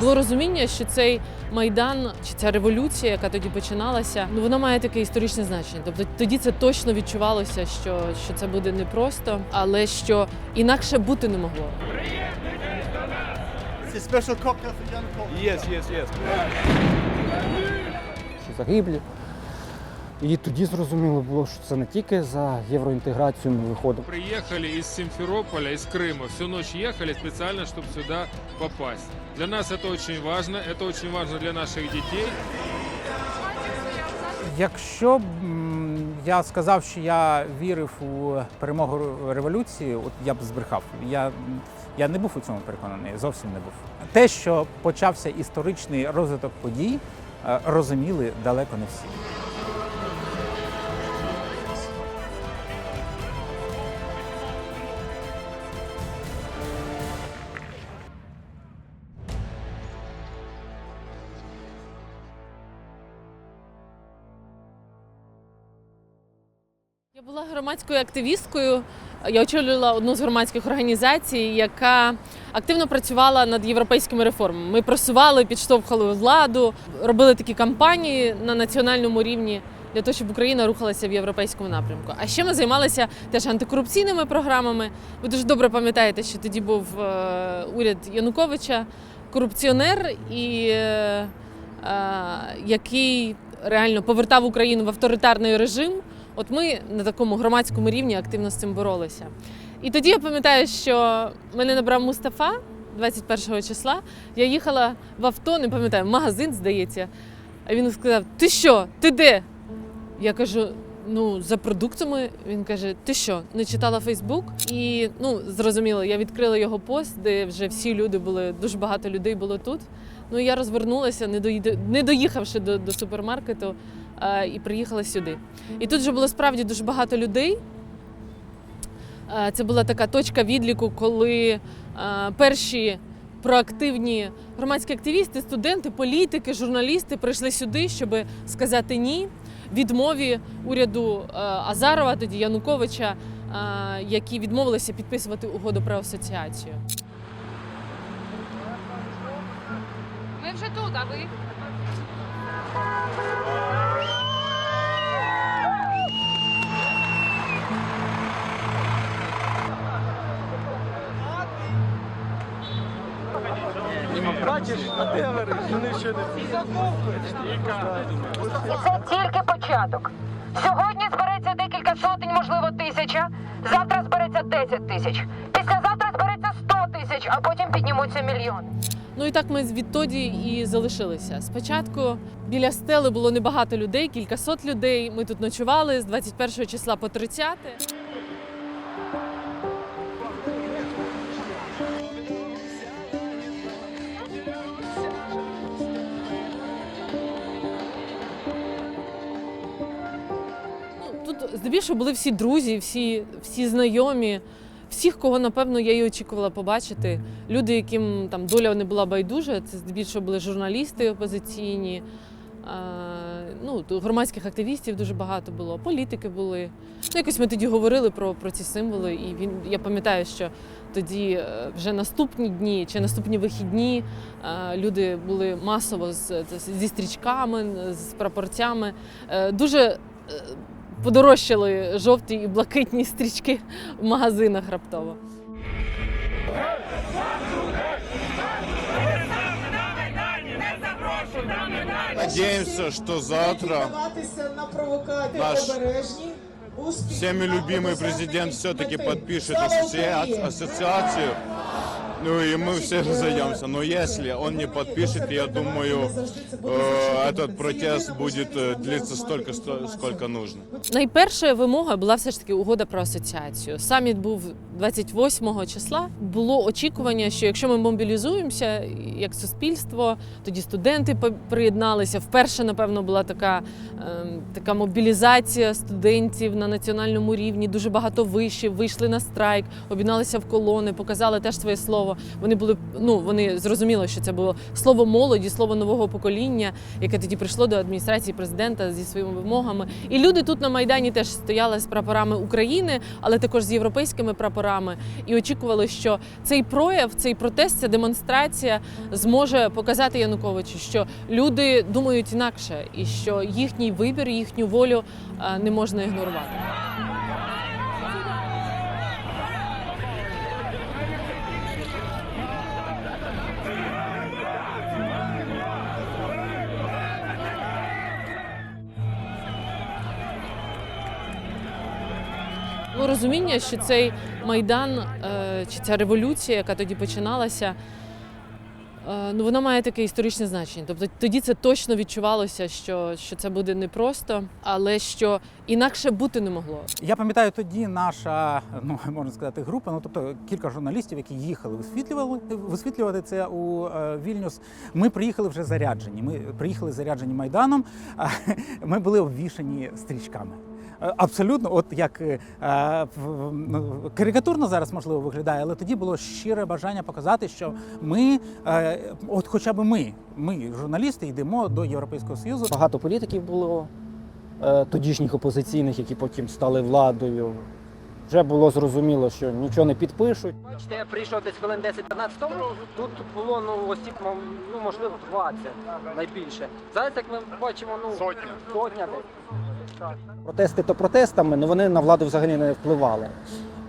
Було розуміння, що цей майдан чи ця революція, яка тоді починалася, ну вона має таке історичне значення. Тобто тоді це точно відчувалося, що, що це буде непросто, але що інакше бути не могло. C'est до нас! Yes, yes, yes. загиблі. І тоді зрозуміло було, що це не тільки за євроінтеграцію ми виходимо. Приехали из Симферополя, из Крыма. Всю ночь ехали специально, чтобы сюда попасть. Для нас это очень важно. Это очень важно для наших детей. Якщо б м, я сказав, що я вірив у перемогу ре- революції, от я б збрехав. Я, я не був у цьому переконаний, зовсім не був. Те, що почався історичний розвиток подій, е, розуміли далеко не всі. Громадською активісткою. Я очолювала одну з громадських організацій, яка активно працювала над європейськими реформами. Ми просували, підштовхували владу, робили такі кампанії на національному рівні для того, щоб Україна рухалася в європейському напрямку. А ще ми займалися теж антикорупційними програмами. Ви дуже добре пам'ятаєте, що тоді був е, уряд Януковича, корупціонер і е, е, який реально повертав Україну в авторитарний режим. От ми на такому громадському рівні активно з цим боролися. І тоді я пам'ятаю, що мене набрав Мустафа 21 числа. Я їхала в авто, не пам'ятаю, в магазин, здається. А він сказав: Ти що? Ти де? Я кажу: ну, за продуктами. Він каже: Ти що, не читала Фейсбук? І ну, зрозуміло, я відкрила його пост, де вже всі люди були, дуже багато людей було тут. Ну я розвернулася, не доїхавши до, до супермаркету, і приїхала сюди. І тут вже було справді дуже багато людей. Е, Це була така точка відліку, коли е, перші проактивні громадські активісти, студенти, політики, журналісти прийшли сюди, щоб сказати ні відмові уряду е, Азарова, тоді Януковича, е, які відмовилися підписувати угоду про асоціацію. Ми вже тут, а ви? Бачиш, а ти говориш, вони ще не І це тільки початок. Сьогодні збереться декілька сотень, можливо, тисяча. Завтра збереться 10 тисяч. Післязавтра збереться 100 тисяч, а потім піднімуться мільйони. Ну і так ми відтоді і залишилися. Спочатку біля стели було небагато людей, кількасот людей. Ми тут ночували з 21 числа по 30. Здебільшого були всі друзі, всі, всі знайомі, всіх, кого напевно я і очікувала побачити. Люди, яким там доля не була байдужа, це здебільшого були журналісти опозиційні. Ну, громадських активістів дуже багато було, політики були. Ну, якось ми тоді говорили про, про ці символи, і він, я пам'ятаю, що тоді е, вже наступні дні чи наступні вихідні е, люди були масово з, зі стрічками, з прапорцями. Е, Дуже подорожчали жовті і блакитні стрічки в магазинах раптово. Надеемся, что завтра на провокації Наш всеми любимый президент все-таки подпишет Україні! ассоциацию. Ну и мы все разойдемся. Но если он не подпишет, я думаю, э, этот протест будет э, длиться столько, сто- сколько нужно. Найперша вимога була все ж таки угода про асоціацію. Саміт був 28 числа. Було очікування, що якщо ми мобілізуємося як суспільство, тоді студенти по- приєдналися. Вперше, напевно, була така, ем, така мобілізація студентів на національному рівні. Дуже багато вишів вийшли на страйк, об'єдналися в колони, показали теж своє слово. слово. Вони були ну вони зрозуміли, що це було слово молоді, слово нового покоління, яке тоді прийшло до адміністрації президента зі своїми вимогами. І люди тут на майдані теж стояли з прапорами України, але також з європейськими прапорами, і очікували, що цей прояв, цей протест, ця демонстрація зможе показати Януковичу, що люди думають інакше, і що їхній вибір, їхню волю е, не можна ігнорувати. Було розуміння, що цей майдан е, чи ця революція, яка тоді починалася, е, ну вона має таке історичне значення. Тобто тоді це точно відчувалося, що, що це буде непросто, але що інакше бути не могло. Я пам'ятаю тоді наша, ну можна сказати, група, ну тобто кілька журналістів, які їхали висвітлювали висвітлювати це у е, Вільнюс. Ми приїхали вже заряджені. Ми приїхали заряджені майданом. а Ми були обвішані стрічками. Е, Абсолютно, от як е, в- ну, карикатурно зараз можливо виглядає, але тоді було щире бажання показати, що ми, е, от хоча б ми, ми, журналісти, йдемо до Європейського Союзу. Багато політиків було е, тодішніх опозиційних, які потім стали владою. Вже було зрозуміло, що нічого не підпишуть. Бачите, я прийшов десь хвилин 10-15 тому. Тут було ну осіб, мов, ну можливо 20 найбільше. Зараз як ми бачимо, ну сотня. Сотня десь. Протести то протестами, але вони на владу взагалі не впливали.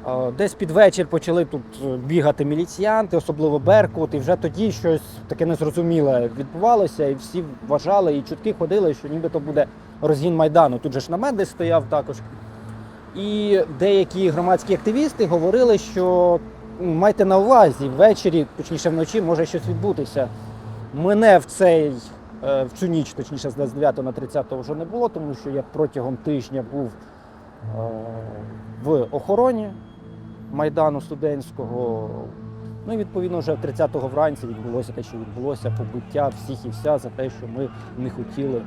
Е, Десь під вечір почали тут е, бігати міліціянти, особливо Беркут, і вже тоді щось таке незрозуміле відбувалося, і всі вважали, і чутки ходили, що нібито буде розгін Майдану. Тут же ж намет десь стояв також. І деякі громадські активісти говорили, що майте на увазі, ввечері, точніше вночі, може щось відбутися. Мене в цей в цю ніч, точніше, з 29 на 30 вже не було, тому що я протягом тижня був е, в охороні Майдану студентського. Ну і відповідно вже 30-го вранці відбулося те, що відбулося, побиття всіх і вся за те, що ми не хотіли е,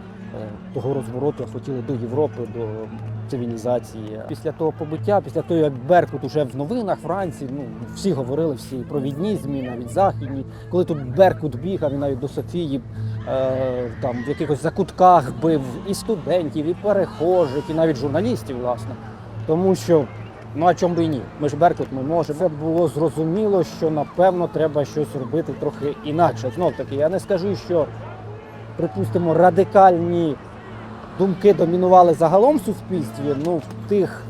того розвороту, хотіли до Європи, до цивілізації. Після того побиття, після того, як Беркут уже в новинах вранці, ну всі говорили всі провідні ЗМІ, навіть західні. Коли тут Беркут бігав, і навіть до Софії е, там в якихось закутках бив і студентів, і перехожих, і навіть журналістів, власне. Тому що ну а чому би і ні? Ми ж Беркут, ми можемо. Це було зрозуміло, що напевно треба щось робити трохи інакше. Знов таки, я не скажу, що припустимо радикальні думки домінували загалом в суспільстві. Ну, тих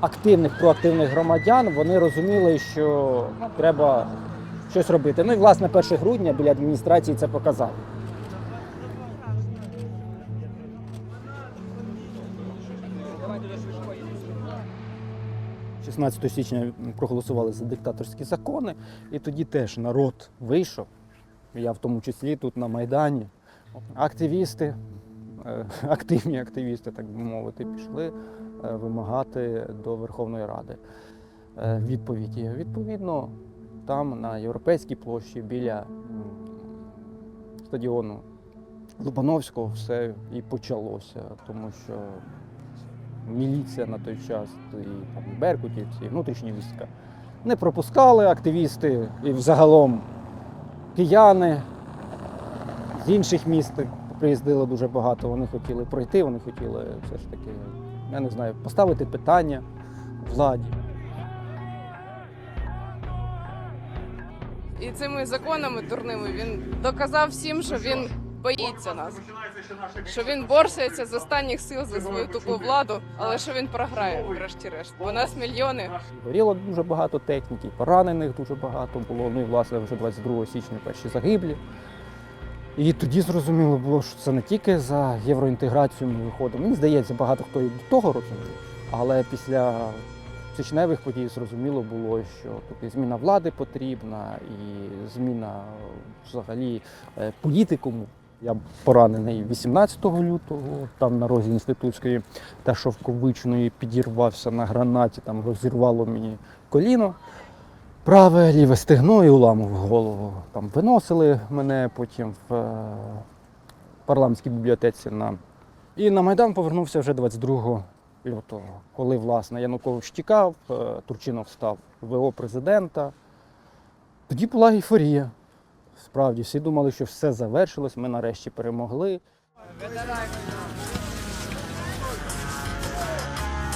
активних, проактивних громадян вони розуміли, що треба щось робити. Ну і власне 1 грудня біля адміністрації це показало. – 16 січня проголосували за диктаторські закони, і тоді теж народ вийшов. Я в тому числі тут на Майдані. Активісти, е, активні активісти, так би мовити, пішли е, вимагати до Верховної Ради е, відповіді. Відповідно, там на Європейській площі біля стадіону Лубановського все і почалося, тому що міліція на той час і там Беркутівці, і внутрішні війська не пропускали активісти і взагалом кияни з інших міст приїздило дуже багато. Вони хотіли пройти, вони хотіли все ж таки, я не знаю, поставити питання владі. І цими законами дурними він доказав всім, що він боїться нас. Що він борсається з останніх сил за свою тупу владу, але що він програє, врешті-решт. Бо нас мільйони. Горіло дуже багато техніки, поранених дуже багато було. Ну і власне вже 22 січня перші загиблі. І тоді зрозуміло було, що це не тільки за євроінтеграцію ми виходимо. Мені здається, багато хто і до того розумів. Але після січневих подій зрозуміло було, що тут і зміна влади потрібна, і зміна взагалі е, політикуму. Я поранений 18 лютого, там на розі інститутської та шовковичної підірвався на гранаті, там розірвало мені коліно. Праве, ліве стегно і уламав голову. Там виносили мене потім в е, парламентській бібліотеці на. І на Майдан повернувся вже 22 лютого, коли власне Янукович тікав, е, Турчинов став ВО президента. Тоді була ейфорія. Справді, всі думали, що все завершилось, ми нарешті перемогли.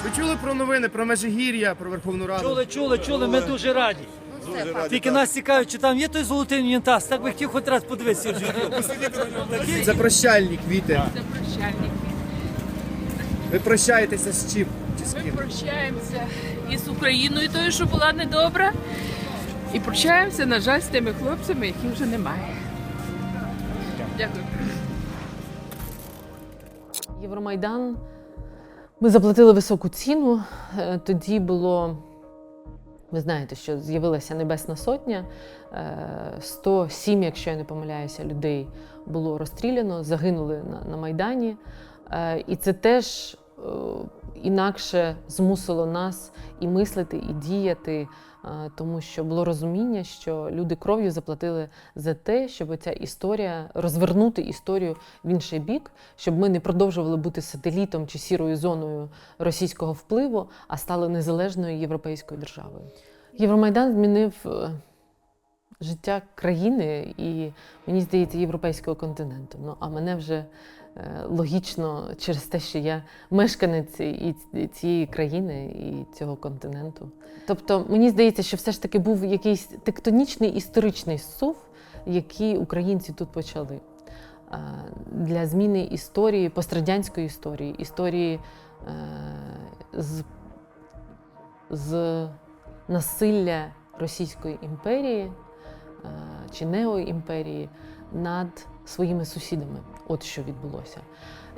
Ви чули про новини про Межигір'я, про Верховну Раду? Чули, чули, чули, ми дуже раді. Тільки нас цікавить, чи там є той золотий унітаз. Так би хотів хоч раз подивитися. Це прощальні квіти. Ви прощаєтеся з чим? Чи з Ми ким? прощаємося із Україною, тою, що була недобра, і прощаємося, на жаль, з тими хлопцями, яких вже немає. Дякую. Євромайдан. Ми заплатили високу ціну. Е, Тоді було, ви знаєте, що з'явилася Небесна Сотня. Е, 107, якщо я не помиляюся, людей було розстріляно, загинули на, Майдані. Е, І це теж е, інакше змусило нас і мислити, і діяти, е, тому що було розуміння, що люди кров'ю заплатили за те, щоб ця історія розвернути історію в інший бік, щоб ми не продовжували бути сателітом чи сірою зоною російського впливу, а стали незалежною європейською державою. Євромайдан змінив е, життя країни і, мені здається, європейського континенту. Ну а мене вже е, логічно через те, що я мешканець і цієї країни і цього континенту. Тобто, мені здається, що все ж таки був якийсь тектонічний історичний сув, який українці тут почали. Е, Для зміни історії, пострадянської історії, історії е, з, з насилля Російської імперії е, чи неоімперії над своїми сусідами. От що відбулося.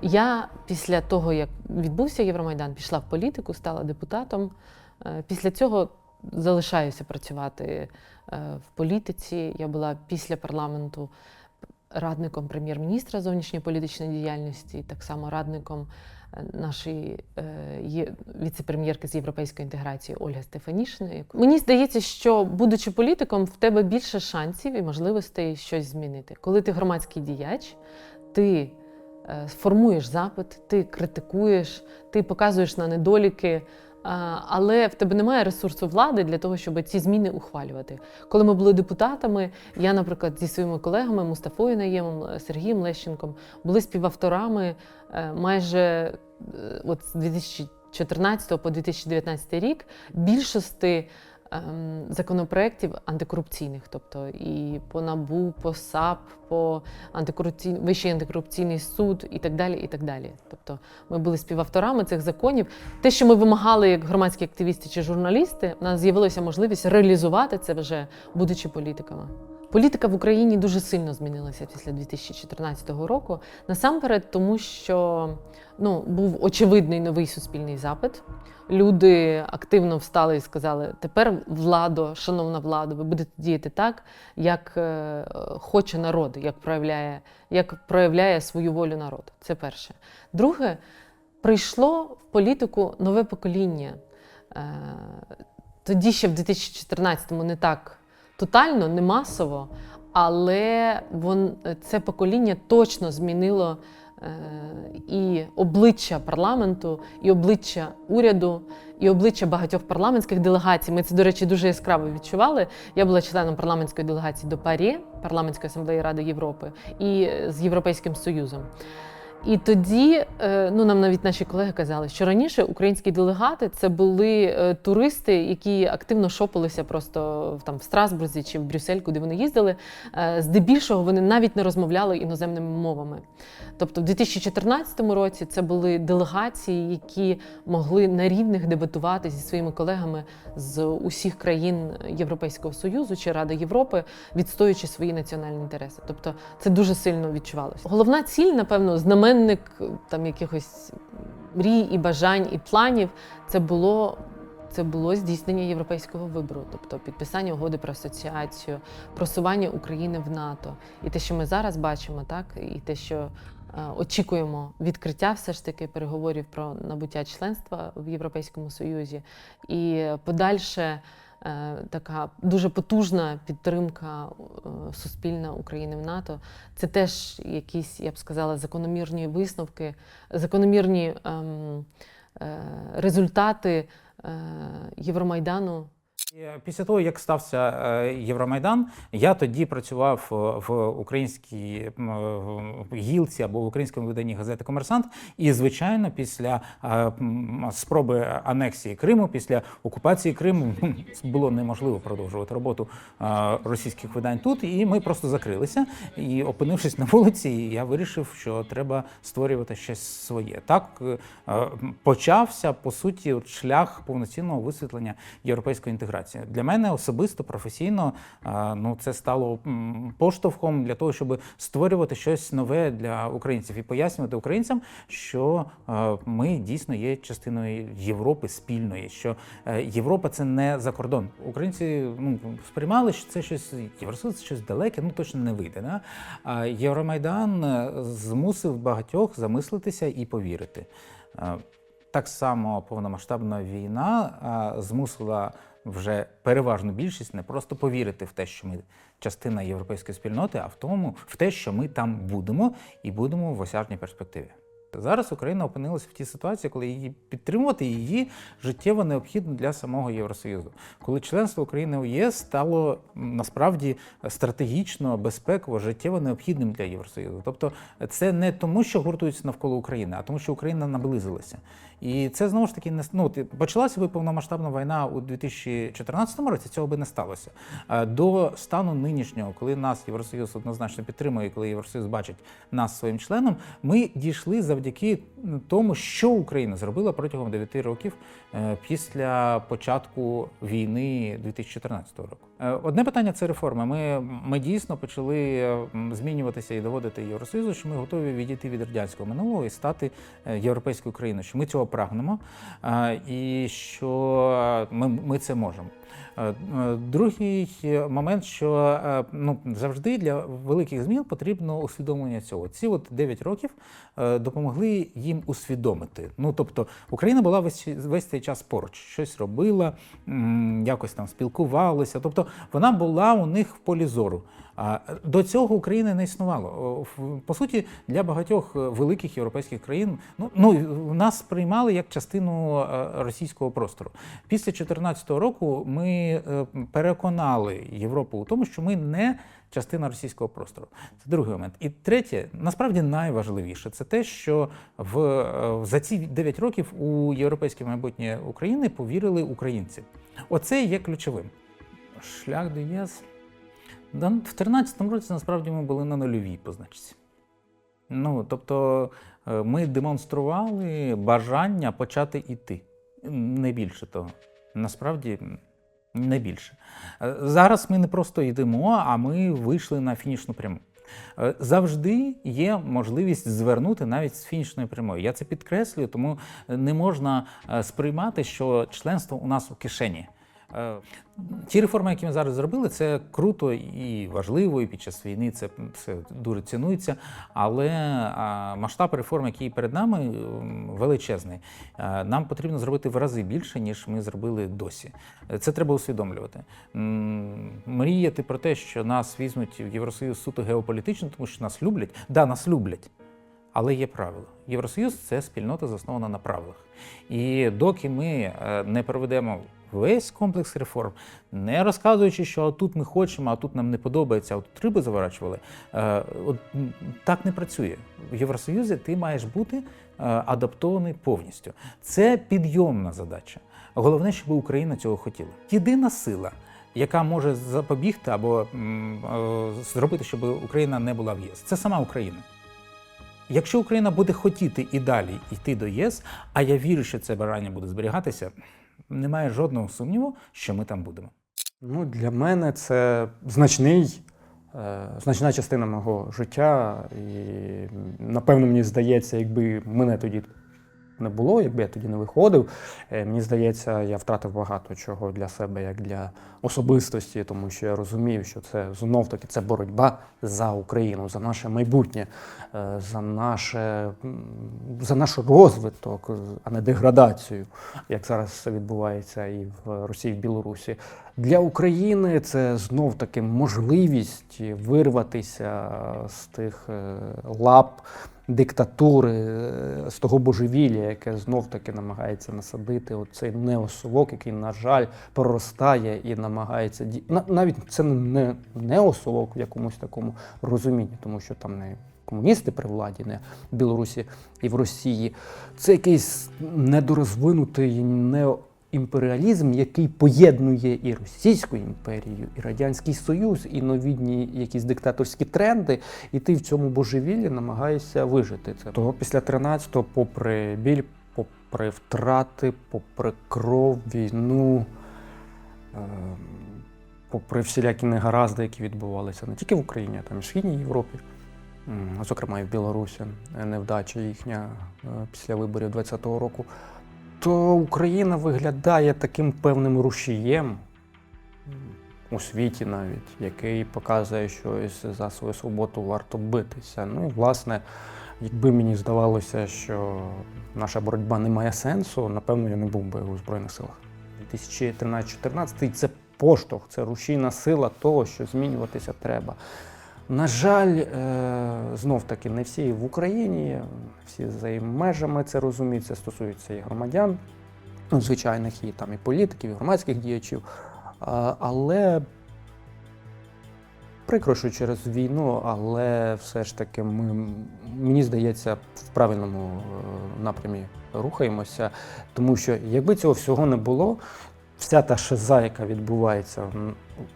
Я після того, як відбувся Євромайдан, пішла в політику, стала депутатом. Е, Після цього залишаюся працювати е, в політиці. Я була після парламенту радником прем'єр-міністра зовнішньополітичної діяльності, так само радником е, нашої віце-прем'єрки з європейської інтеграції Ольги Стефанішиної. Мені здається, що будучи політиком, в тебе більше шансів і можливостей щось змінити. Коли ти громадський діяч, ти е, формуєш запит, ти критикуєш, ти показуєш на недоліки. Але в тебе немає ресурсу влади для того, щоб ці зміни ухвалювати. Коли ми були депутатами, я, наприклад, зі своїми колегами Мустафою Наємом, Сергієм Лещенком були співавторами е, майже е, от з 2014 по 2019 рік більшості законопроєктів антикорупційних, тобто і по НАБУ, по САП, по антикорупційний Вищий антикорупційний суд і так далі. І так далі. Тобто ми були співавторами цих законів. Те, що ми вимагали як громадські активісти чи журналісти, у нас з'явилася можливість реалізувати це вже будучи політиками. Політика в Україні дуже сильно змінилася після 2014 року. Насамперед, тому що ну, був очевидний новий суспільний запит. Люди активно встали і сказали: тепер владо, шановна влада, ви будете діяти так, як е, хоче народ, як проявляє, як проявляє свою волю народ. Це перше. Друге, прийшло в політику нове покоління. Е, тоді ще в 2014-му не так тотально, не масово, але вон, це покоління точно змінило е, і обличчя парламенту, і обличчя уряду, і обличчя багатьох парламентських делегацій. Ми це, до речі, дуже яскраво відчували. Я була членом парламентської делегації до ПАРЄ, парламентської асамблеї Ради Європи, і з Європейським Союзом. І тоді е, ну нам навіть наші колеги казали, що раніше українські делегати це були е, туристи, які активно шопилися просто в- там в Страсбурзі чи в Брюссель, куди вони їздили. Е, Здебільшого вони навіть не розмовляли іноземними мовами. Тобто, в 2014 році це були делегації, які могли на рівних дебатувати зі своїми колегами з усіх країн Європейського Союзу чи Ради Європи, відстоюючи свої національні інтереси. Тобто це дуже сильно відчувалося. Головна ціль, напевно, знаменник там якихось мрій і бажань і планів це було. Це було здійснення європейського вибору, тобто підписання угоди про асоціацію, просування України в НАТО. І те, що ми зараз бачимо, так і те, що е, очікуємо відкриття все ж таки переговорів про набуття членства в Європейському Союзі, і подальше така дуже потужна підтримка е, суспільна України в НАТО. Це теж якісь, я б сказала, закономірні висновки, закономірні ем, е, результати е, Євромайдану Е, Після того, як стався е, Євромайдан, я тоді працював е, в українській е, гілці або в українському виданні газети Комерсант. І, звичайно, після е, спроби анексії Криму, після окупації Криму було неможливо продовжувати роботу е, російських видань тут. І ми просто закрилися. І опинившись на вулиці, я вирішив, що треба створювати щось своє. Так е, е, почався по суті шлях повноцінного висвітлення європейської інтеграції. Для мене особисто професійно е, ну це стало поштовхом для того, щоб створювати щось нове для українців і пояснювати українцям, що е, ми дійсно є частиною Європи спільної, що е, Європа це не за кордон. Українці ну сприймали, що це щось Євросоюз, це щось далеке, ну точно не вийде. Да? А Євромайдан змусив багатьох замислитися і повірити. Так само повномасштабна війна змусила вже переважну більшість не просто повірити в те, що ми частина європейської спільноти, а в тому, в те, що ми там будемо і будемо в осяжній перспективі. Зараз Україна опинилася в тій ситуації, коли її підтримувати її життєво необхідно для самого Євросоюзу. Коли членство України у ЄС стало насправді стратегічно, безпеково, життєво необхідним для Євросоюзу. Тобто це не тому, що гуртуються навколо України, а тому, що Україна наблизилася. І це знову ж таки не ну, почалася би повномасштабна війна у 2014 році. Цього би не сталося. Е, До стану нинішнього, коли нас Євросоюз однозначно підтримує, коли Євросоюз бачить нас своїм членом, ми дійшли завдяки тому, що Україна зробила протягом 9 років е, після початку війни 2014 року. Е, Одне питання це реформи. Ми, ми дійсно почали е, змінюватися і доводити Євросоюзу, що ми готові відійти від радянського минулого і стати е, європейською країною, що ми цього прагнемо і що ми, ми це можемо. Е, е, Другий момент, що е, ну, завжди для великих змін потрібно усвідомлення цього. Ці от 9 років допомогли їм усвідомити. Ну тобто Україна була весь, весь цей час поруч, щось робила, якось там спілкувалася. Тобто вона була у них в полі зору. А до цього України не існувало. По суті, для багатьох е, великих європейських країн ну, ну нас сприймали як частину е, російського простору. Після 2014 року ми е, переконали Європу у тому, що ми не частина російського простору. Це другий момент. І третє, насправді найважливіше, це те, що в, е, за ці 9 років у європейське майбутнє України повірили українці. Оце є ключовим. Шлях до ЄС. В 2013 році насправді ми були на нульовій позначці. Ну, тобто е, ми демонстрували бажання почати йти. Не більше того. Насправді не більше. Е, Зараз ми не просто йдемо, а ми вийшли на фінішну пряму. Е, Завжди є можливість звернути навіть з фінішної прямої. Я це підкреслюю, тому не можна сприймати, що членство у нас у кишені. Е, Ті реформи, які ми зараз зробили, це круто і важливо, і під час війни це, це дуже цінується. Але масштаб реформ, який перед нами, величезний. Е, Нам потрібно зробити в рази більше, ніж ми зробили досі. Це треба усвідомлювати. Мріяти про те, що нас візьмуть в Євросоюз суто геополітично, тому що нас люблять. Да, нас люблять. Але є правила. Євросоюз це спільнота заснована на правилах. І доки ми е, не проведемо весь комплекс реформ, не розказуючи, що тут ми хочемо, а тут нам не подобається, а тут риби заворачували, е, от так не працює. В Євросоюзі ти маєш бути е, адаптований повністю. Це підйомна задача. Головне, щоб Україна цього хотіла. Єдина сила. Яка може запобігти або е, зробити, щоб Україна не була в ЄС, це сама Україна. Якщо Україна буде хотіти і далі йти до ЄС, а я вірю, що це бажання буде зберігатися, немає жодного сумніву, що ми там будемо. Ну, для мене це значний, е, значна частина мого життя. І напевно, мені здається, якби мене тоді не було, якби я тоді не виходив, е, мені здається, я втратив багато чого для себе, як для особистості, тому що я розумію, що це знов таки це боротьба за Україну, за наше майбутнє, е, за наше за наш розвиток, а не деградацію, як зараз це відбувається і в Росії, і в Білорусі. Для України це знов таки можливість вирватися з тих е, лап диктатури, е, з того божевілля, яке знов таки намагається насадити оцей неосовок, який, на жаль, проростає і намагається ді- на- навіть це не неосовок в якомусь такому розумінні, тому що там не комуністи при владі, не в Білорусі і в Росії. Це якийсь недорозвинутий неоімперіалізм, який поєднує і Російську імперію, і Радянський Союз, і новітні якісь диктаторські тренди, і ти в цьому божевіллі намагаєшся вижити це. Того після 13-го, попри біль, попри втрати, попри кров, війну. ем, Попри всілякі негаразди, які відбувалися не тільки в Україні, а там і в Східній Європі, зокрема і в Білорусі, е, невдача їхня е, після виборів 2020 року, то Україна виглядає таким певним рушієм у світі навіть, який показує, що за свою свободу варто битися. Ну і власне, якби мені здавалося, що наша боротьба не має сенсу, напевно, я не був би у Збройних силах. 2013-2014 це поштовх, це рушійна сила того, що змінюватися треба. На жаль, е, знов таки не всі в Україні, всі за її межами це розуміють. Це стосується і громадян, звичайних, і там і політиків, і громадських діячів. Але прикро, що через війну, але все ж таки ми, мені здається, в правильному е, напрямі рухаємося. Тому що якби цього всього не було, вся та шиза, яка відбувається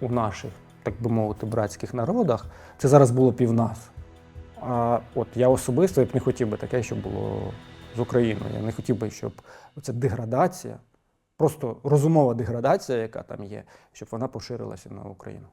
у наших, так би мовити, братських народах, це зараз було б і в нас. А от я особисто я б не хотів би таке, щоб було з Україною. Я не хотів би, щоб ця деградація, просто розумова деградація, яка там є, щоб вона поширилася на Україну.